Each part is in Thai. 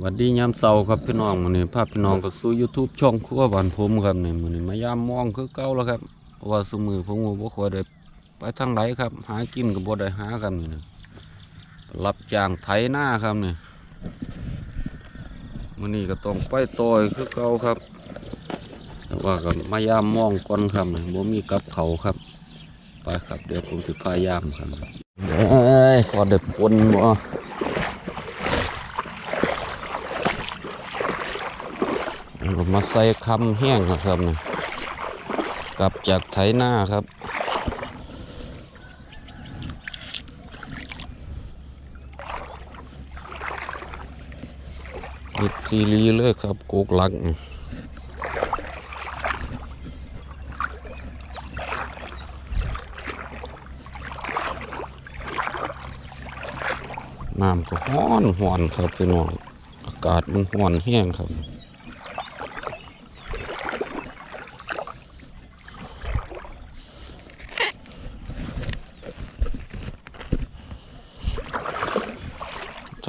สวัสดียามเสาร์ครับพี่น้องมือนี้พาพพี่น้องก็สู่ YouTube ช่องครัวบ้านผมครับนี่มือนี้มายามมองคือเก่าแล้วครับว่าซุมื้อผมบ่ค่อยได้ไปทางไหนครับ หากินก็บ่ได้หาครับนี่นะรับจ้างไถนาครับนี่มือนี้ก็ต้องไปต่อยคือเก่าครับแต่ว่าก็มายามมองก่อนครับนี่บ่มีกับเขาครับไปครับเดี๋ยวผมสิพายามครับเอ้ยพอได้ปนบ่ มมาใส่คำแห้งนะครับนี่กลับจากไถหน้าครับมิดซีรีส์เลยครับกุกหลักน้ำก็ห้อนห้อนครับพี่น้องอากาศมันห้อนแห้งครับ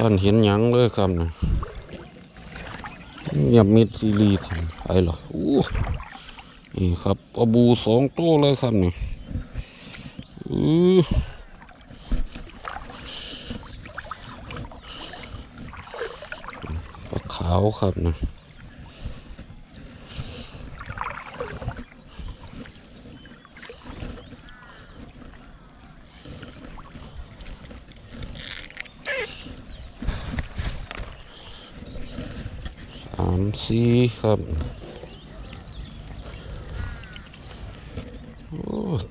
ท่านเห็นยังเลยครับนะเงียบมิดซีรีส์ไปหรออู้นี่ครับปลาบูสองตัวเลยครับนี่อือปลาขาวครับนะสามสี่ ครับ โอ้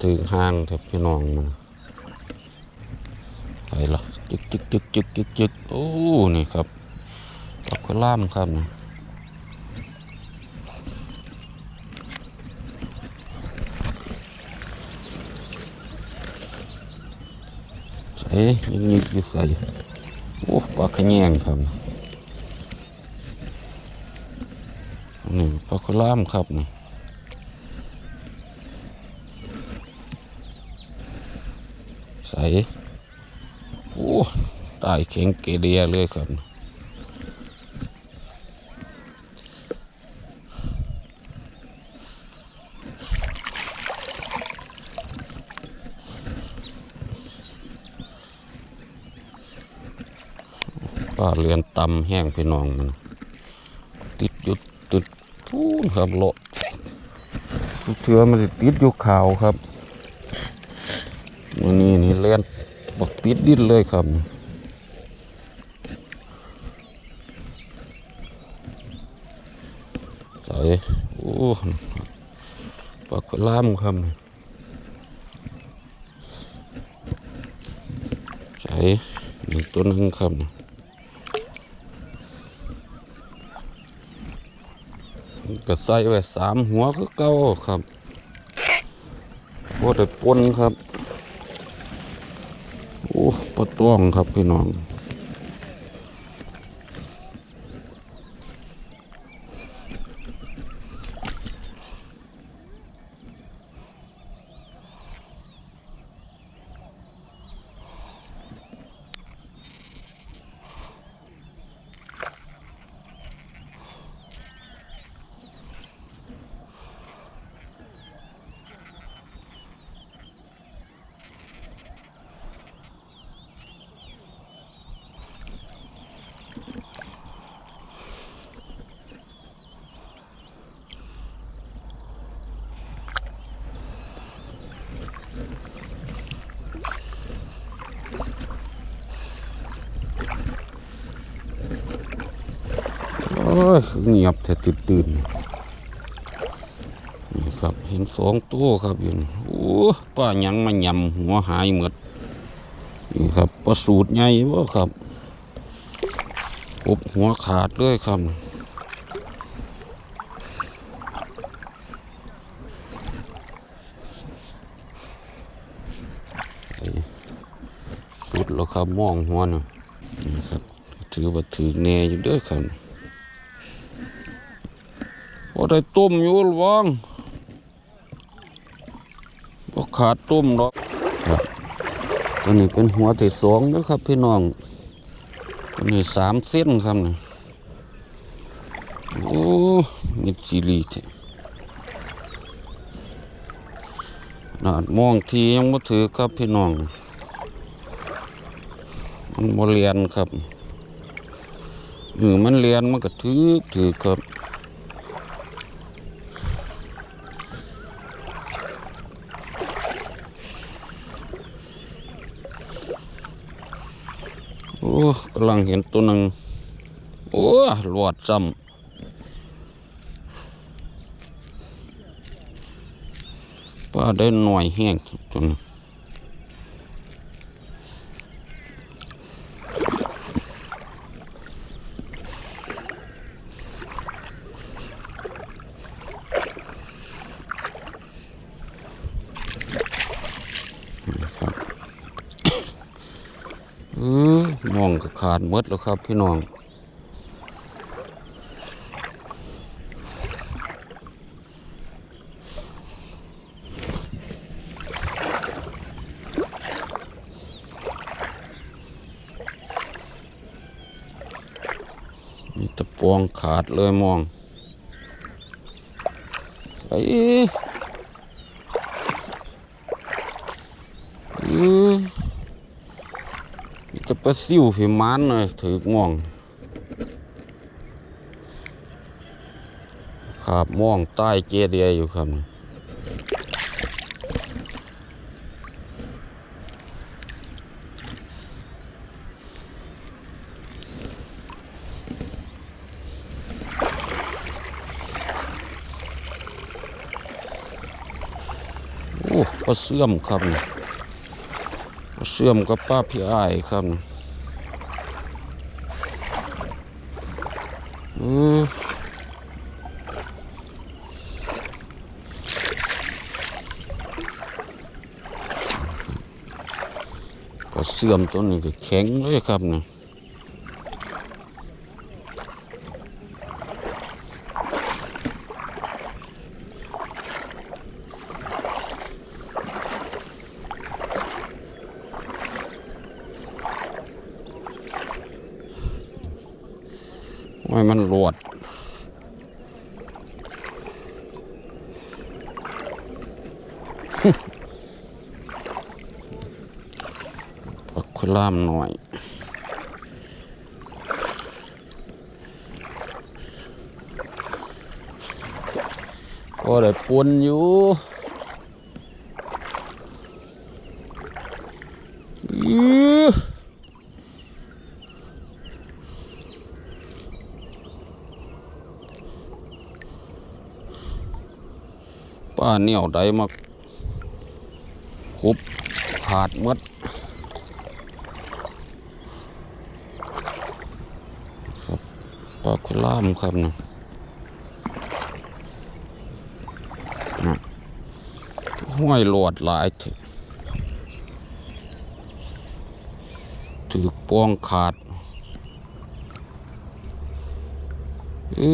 ถึงห้างครับพี่น้องมันไปละจึกจึกจึกจึกจึกจึกโอ้ นี่ครับปลาคล่ามครับนะใส่ยังยิบอยู่ใส่โอ้ปลาขยงครับ นี่ปลาคล่ามครับนี่ใสโอ้ตายเข็งเกเดียเลยครับป้าเรือนตำแห้งพี่น้องมัน พูนครับโลทุกเทือมันสิติดอยู่ขาวครับวันนี้นี่เล่นบักติดดินเลยครับใส่โอ้ปลากล่ามครับใส่หนึ่งตัวหนึงครับ ก็ใส่ไว้สามหัวคือเก้าครับพอได้ปนครับ โอ้ปลาต้วงครับพี่น้อง ยเงียบแต่ตื่นตื่นนี่ครับเห็นสองตัวครับอยู่นี่โอ้ป้ายังมายำหัวหายหมดนี่ครับปลาสูตรใหญ่บ่ครับอบหัวขาดเลยครับสุดแล้วครับมองหัวนะนี่ครับถือว่าถือแน่อยู่ด้วยครับ ได้ต้มอยู่ระวังบ่ขาดต้มหรอกครับตัวนี้เป็นหัวที่สองนะครับพี่น้องตัวนี้สามเส้นครับนี่โอ้มิดซีรีส์แท้ขนาดมองทียังบ่ถือครับพี่น้อง มันบ่เรียนครับเออมันเรียนมันก็ถือถือครับ กำลังเห็นตัวหนึ่งโอ้หลวดซ้ำปลาได้หน่อยแห้งตัวนึงครับ เออมองก็ ขาดมดแล้วครับ พี่น้องมีตะปวงขาดเลยมองไอ้เออ จะไปซิวหิมานเลยถือม่วงขาบม่วงใต้เจดีย์อยู่ครับโอ้ปลาเสื่อมครับเนี่เสื่อมกับป้าพี่อ้ายครับเออก็เสื่อมตัวนี้ก็แข็งเลยครับเนี่ยว้มันรวด ปักคุล่ามหน่อยก็ได้ปนอยู่ป้าเหนียวได้มา คุบขาดมดปลาคุล่ามครับนะนะห้อยหลอดหลายเถอะถือป้องขาดเอ้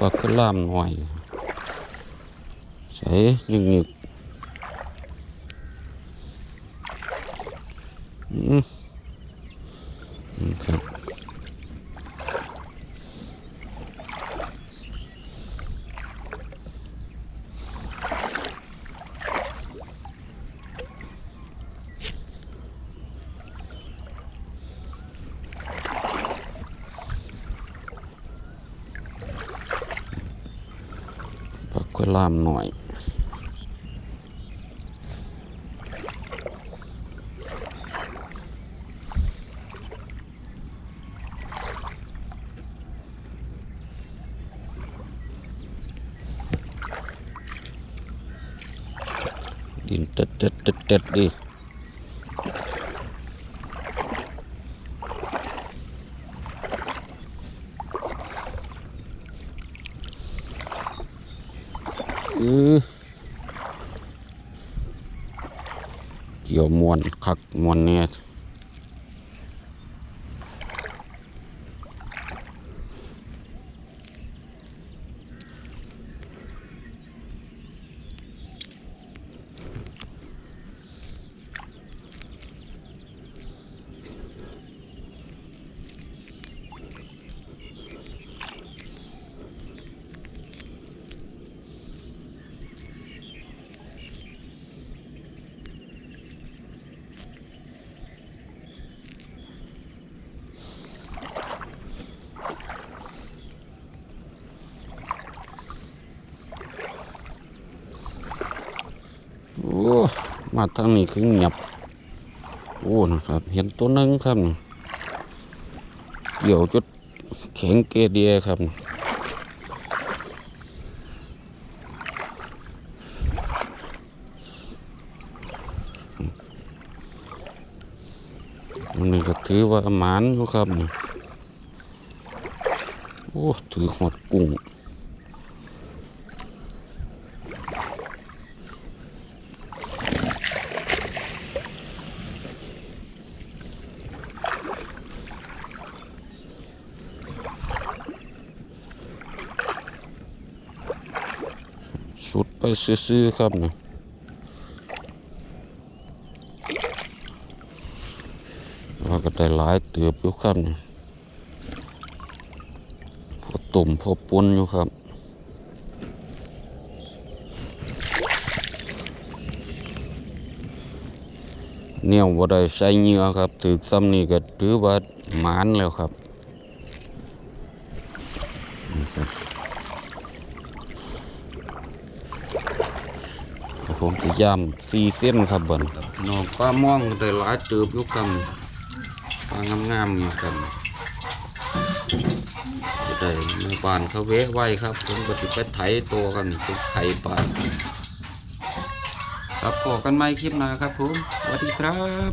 ยปลาคุล่ามหน่อย ใส่หนึ่งหนึ่งอืมอืมครับ ค่อยล่ามหน่อย ดินเต็ดเต็ดเต็ดเต็ดดิเออเกี่ ยวมวนคักมวนเนี่ย มาทางนี้คือเงียบ โอ้นะครับ เห็นตัวนึงครับเกี่ยวจุดแข็งเกเดียครับมันนี่ก็ถือว่าหมานอยู่ครับ โอ้ ถือหอดกุ้ง ซื้อๆครับนี่ว่าก็ได้หลายเตือบอยู่ครับนี่พอตุ่มพอปนอยู่ครับเนี่ยว่าได้ใส่เงือครับถือซ้ำนี่ก็ถือว่าหมานแล้วครับนี่ครับ ผมสียามสี่เส้นครับบันนอกป้ามองก็ได้หลายเติบยุกกันปลางามๆเนี่ยครันจะได้มือบานเขาเวะไว้ครับ ผมก็จะไปไถตัวกันไปไถปลาครับพอกันไหมคลิปหน้าครับผมสวัสดีครับ